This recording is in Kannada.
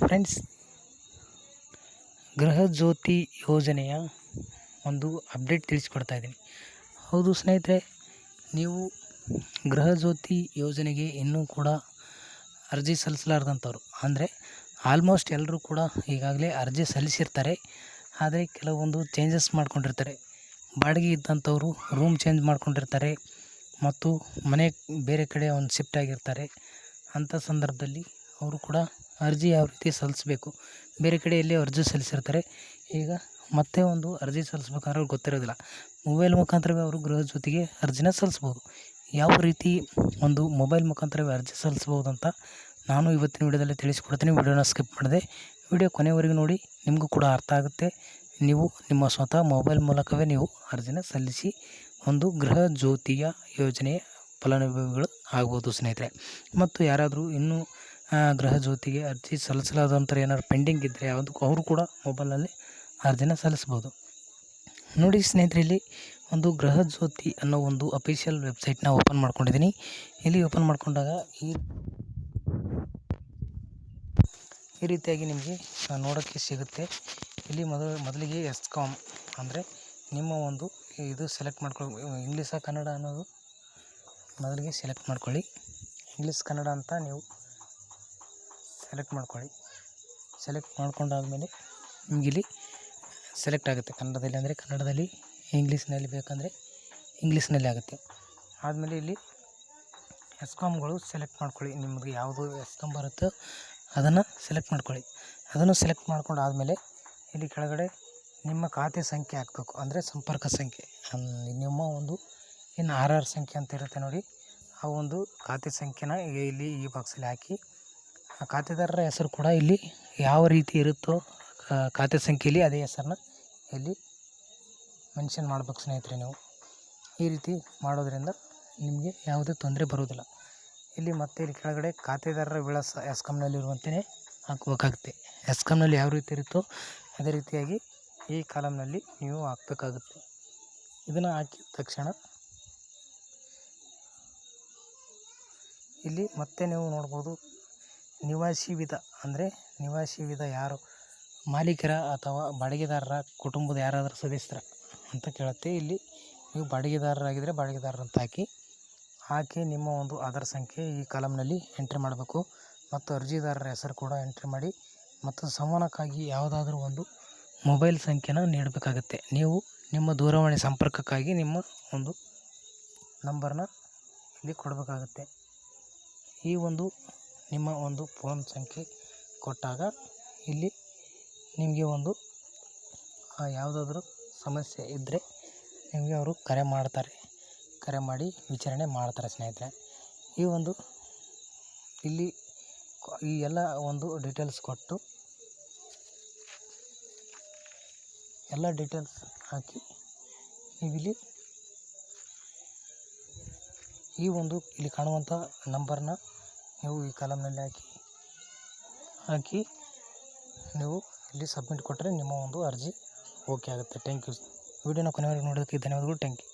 ಫ್ರೆಂಡ್ಸ್ ಗೃಹಜ್ಯೋತಿ ಯೋಜನೆಯ ಒಂದು ಅಪ್ಡೇಟ್ ತಿಳಿಸ್ಕೊಡ್ತಾ ಇದ್ದೀನಿ. ಹೌದು ಸ್ನೇಹಿತರೆ, ನೀವು ಗೃಹಜ್ಯೋತಿ ಯೋಜನೆಗೆ ಇನ್ನೂ ಕೂಡ ಅರ್ಜಿ ಸಲ್ಲಿಸಲಾರ್ದಂಥವ್ರು. ಅಂದರೆ ಆಲ್ಮೋಸ್ಟ್ ಎಲ್ಲರೂ ಕೂಡ ಈಗಾಗಲೇ ಅರ್ಜಿ ಸಲ್ಲಿಸಿರ್ತಾರೆ. ಆದರೆ ಕೆಲವೊಂದು ಚೇಂಜಸ್ ಮಾಡ್ಕೊಂಡಿರ್ತಾರೆ. ಬಾಡಿಗೆ ಇದ್ದಂಥವರು ರೂಮ್ ಚೇಂಜ್ ಮಾಡ್ಕೊಂಡಿರ್ತಾರೆ. ಮತ್ತು ಮನೆ ಬೇರೆ ಕಡೆ ಒಂದು ಶಿಫ್ಟ್ ಆಗಿರ್ತಾರೆ. ಅಂಥ ಸಂದರ್ಭದಲ್ಲಿ ಅವರು ಕೂಡ ಅರ್ಜಿ ಯಾವ ರೀತಿ ಸಲ್ಲಿಸ್ಬೇಕು? ಬೇರೆ ಕಡೆ ಎಲ್ಲಿ ಅರ್ಜಿ ಸಲ್ಲಿಸಿರ್ತಾರೆ. ಈಗ ಮತ್ತೆ ಒಂದು ಅರ್ಜಿ ಸಲ್ಲಿಸ್ಬೇಕಾದ್ರೆ ಅವ್ರಿಗೆ ಗೊತ್ತಿರೋದಿಲ್ಲ. ಮೊಬೈಲ್ ಮುಖಾಂತರವೇ ಅವರು ಗೃಹ ಜ್ಯೋತಿಗೆ ಅರ್ಜಿನ ಸಲ್ಲಿಸ್ಬೋದು. ಯಾವ ರೀತಿ ಒಂದು ಮೊಬೈಲ್ ಮುಖಾಂತರವೇ ಅರ್ಜಿ ಸಲ್ಲಿಸ್ಬೋದು ಅಂತ ನಾನು ಇವತ್ತಿನ ವಿಡಿಯೋದಲ್ಲಿ ತಿಳಿಸ್ಕೊಡ್ತೀನಿ. ವಿಡಿಯೋನ ಸ್ಕಿಪ್ ಮಾಡಿದೆ ವಿಡಿಯೋ ಕೊನೆವರೆಗೂ ನೋಡಿ. ನಿಮಗೂ ಕೂಡ ಅರ್ಥ ಆಗುತ್ತೆ. ನೀವು ನಿಮ್ಮ ಸ್ವತಃ ಮೊಬೈಲ್ ಮೂಲಕವೇ ನೀವು ಅರ್ಜಿನ ಸಲ್ಲಿಸಿ ಒಂದು ಗೃಹ ಜ್ಯೋತಿಯ ಯೋಜನೆಯ ಫಲಾನುಭವಿಗಳು ಆಗ್ಬೋದು ಸ್ನೇಹಿತರೆ. ಮತ್ತು ಯಾರಾದರೂ ಇನ್ನೂ ಗೃಹ ಜ್ಯೋತಿಗೆ ಅರ್ಜಿ ಸಲ್ಲಿಸಲಾದಂಥ ಏನಾದ್ರು ಪೆಂಡಿಂಗ್ ಇದ್ದರೆ ಅದಕ್ಕೂ ಅವರು ಕೂಡ ಮೊಬೈಲಲ್ಲಿ ಅರ್ಜಿನ ಸಲ್ಲಿಸ್ಬೋದು. ನೋಡಿ ಸ್ನೇಹಿತರೆ ಇಲ್ಲಿ ಒಂದು ಗೃಹ ಜ್ಯೋತಿ ಅನ್ನೋ ಒಂದು ಅಫಿಷಿಯಲ್ ವೆಬ್ಸೈಟ್ನ ಓಪನ್ ಮಾಡ್ಕೊಂಡಿದ್ದೀನಿ. ಇಲ್ಲಿ ಓಪನ್ ಮಾಡಿಕೊಂಡಾಗ ಈ ಈ ರೀತಿಯಾಗಿ ನಿಮಗೆ ನೋಡೋಕ್ಕೆ ಸಿಗುತ್ತೆ. ಇಲ್ಲಿ ಮೊದಲು, ಮೊದಲಿಗೆ ಎಸ್ ಕಾಮ್ ಅಂದರೆ ನಿಮ್ಮ ಒಂದು ಇದು ಸೆಲೆಕ್ಟ್ ಮಾಡ್ಕೊಳ್ಳಿ. ಇಂಗ್ಲೀಷ, ಕನ್ನಡ ಅನ್ನೋದು ಮೊದಲಿಗೆ ಸೆಲೆಕ್ಟ್ ಮಾಡ್ಕೊಳ್ಳಿ. ಇಂಗ್ಲೀಷ್, ಕನ್ನಡ ಅಂತ ನೀವು ಸೆಲೆಕ್ಟ್ ಮಾಡ್ಕೊಳ್ಳಿ. ಸೆಲೆಕ್ಟ್ ಮಾಡ್ಕೊಂಡಾದ್ಮೇಲೆ ನಿಮಗಿಲ್ಲಿ ಸೆಲೆಕ್ಟ್ ಆಗುತ್ತೆ. ಕನ್ನಡದಲ್ಲಿ ಅಂದರೆ ಕನ್ನಡದಲ್ಲಿ ಇಂಗ್ಲೀಷ್ನಲ್ಲಿ ಬೇಕಂದರೆ ಇಂಗ್ಲೀಷ್ನಲ್ಲಿ ಆಗುತ್ತೆ. ಆದಮೇಲೆ ಇಲ್ಲಿ ಎಸ್ಕಾಮ್ಗಳು ಸೆಲೆಕ್ಟ್ ಮಾಡ್ಕೊಳ್ಳಿ. ನಿಮಗೆ ಯಾವುದು ಎಸ್ಕಾಮ್ ಬರುತ್ತೋ ಅದನ್ನು ಸೆಲೆಕ್ಟ್ ಮಾಡ್ಕೊಳ್ಳಿ. ಅದನ್ನು ಸೆಲೆಕ್ಟ್ ಮಾಡ್ಕೊಂಡು ಆದಮೇಲೆ ಇಲ್ಲಿ ಕೆಳಗಡೆ ನಿಮ್ಮ ಖಾತೆ ಸಂಖ್ಯೆ ಹಾಕಬೇಕು. ಅಂದರೆ ಸಂಪರ್ಕ ಸಂಖ್ಯೆ. ನಿಮ್ಮ ಒಂದು ಇನ್ನು ಆರ್ ಆರ್ ಸಂಖ್ಯೆ ಅಂತ ಇರುತ್ತೆ ನೋಡಿ. ಆ ಒಂದು ಖಾತೆ ಸಂಖ್ಯೆನ ಇಲ್ಲಿ ಈ ಬಾಕ್ಸಲ್ಲಿ ಹಾಕಿ ಆ ಖಾತೆದಾರರ ಹೆಸರು ಕೂಡ ಇಲ್ಲಿ ಯಾವ ರೀತಿ ಇರುತ್ತೋ ಖಾತೆ ಸಂಖ್ಯೆಯಲ್ಲಿ ಅದೇ ಹೆಸರನ್ನ ಇಲ್ಲಿ ಮೆನ್ಷನ್ ಮಾಡ್ಬೇಕು ಸ್ನೇಹಿತರೆ ನೀವು. ಈ ರೀತಿ ಮಾಡೋದರಿಂದ ನಿಮಗೆ ಯಾವುದೇ ತೊಂದರೆ ಬರುವುದಿಲ್ಲ. ಇಲ್ಲಿ ಮತ್ತೆ ಇಲ್ಲಿ ಕೆಳಗಡೆ ಖಾತೆದಾರರ ವಿಳಾಸ ಎಸ್ಕಾಮ್ನಲ್ಲಿರುವಂತೆಯೇ ಹಾಕಬೇಕಾಗುತ್ತೆ. ಎಸ್ಕಾಮ್ನಲ್ಲಿ ಯಾವ ರೀತಿ ಇರುತ್ತೋ ಅದೇ ರೀತಿಯಾಗಿ ಈ ಕಾಲಮ್ನಲ್ಲಿ ನೀವು ಹಾಕಬೇಕಾಗುತ್ತೆ. ಇದನ್ನು ಹಾಕಿದ ತಕ್ಷಣ ಇಲ್ಲಿ ಮತ್ತೆ ನೀವು ನೋಡ್ಬೋದು ನಿವಾಸಿ ವಿಧ ಅಂದರೆ ನಿವಾಸಿ ವಿಧ ಯಾರು? ಮಾಲೀಕರ ಅಥವಾ ಬಾಡಿಗೆದಾರರ ಕುಟುಂಬದ ಯಾರಾದರೂ ಸದಸ್ಯರ ಅಂತ ಕೇಳುತ್ತೆ. ಇಲ್ಲಿ ನೀವು ಬಾಡಿಗೆದಾರರಾಗಿದ್ದರೆ ಬಾಡಿಗೆದಾರರು ಅಂತ ಹಾಕಿ ಹಾಕಿ ನಿಮ್ಮ ಒಂದು ಆಧಾರ್ ಸಂಖ್ಯೆ ಈ ಕಾಲಮ್ನಲ್ಲಿ ಎಂಟ್ರಿ ಮಾಡಬೇಕು. ಮತ್ತು ಅರ್ಜಿದಾರರ ಹೆಸರು ಕೂಡ ಎಂಟ್ರಿ ಮಾಡಿ, ಮತ್ತು ಸಂವಹನಕ್ಕಾಗಿ ಯಾವುದಾದ್ರೂ ಒಂದು ಮೊಬೈಲ್ ಸಂಖ್ಯೆನ ನೀಡಬೇಕಾಗುತ್ತೆ. ನೀವು ನಿಮ್ಮ ದೂರವಾಣಿ ಸಂಪರ್ಕಕ್ಕಾಗಿ ನಿಮ್ಮ ಒಂದು ನಂಬರ್ನ ಇಲ್ಲಿ ಕೊಡಬೇಕಾಗುತ್ತೆ. ಈ ಒಂದು ನಿಮ್ಮ ಒಂದು ಫೋನ್ ಸಂಖ್ಯೆ ಕೊಟ್ಟಾಗ ಇಲ್ಲಿ ನಿಮಗೆ ಒಂದು ಯಾವುದಾದ್ರೂ ಸಮಸ್ಯೆ ಇದ್ದರೆ ನಿಮಗೆ ಅವರು ಕರೆ ಮಾಡ್ತಾರೆ. ಕರೆ ಮಾಡಿ ವಿಚಾರಣೆ ಮಾಡ್ತಾರೆ ಸ್ನೇಹಿತರೆ. ಈ ಒಂದು, ಇಲ್ಲಿ ಈ ಎಲ್ಲ ಒಂದು ಡೀಟೇಲ್ಸ್ ಕೊಟ್ಟು ಎಲ್ಲ ಡೀಟೇಲ್ಸ್ ಹಾಕಿ ನೀವಿಲ್ಲಿ ಈ ಒಂದು ಇಲ್ಲಿ ಕಾಣುವಂಥ ನಂಬರ್ನ ನೀವು ಈ ಕಾಲಮ್ನಲ್ಲಿ ಹಾಕಿ ಹಾಕಿ ನೀವು ಇಲ್ಲಿ ಸಬ್ಮಿಟ್ ಕೊಟ್ಟರೆ ನಿಮ್ಮ ಒಂದು ಅರ್ಜಿ ಓಕೆ ಆಗುತ್ತೆ. ಟ್ಯಾಂಕ್ ಯು ವಿಡಿಯೋನ ಕೊನೆವರೆಗೂ ನೋಡೋದಕ್ಕೆ ಧನ್ಯವಾದಗಳು. Thank you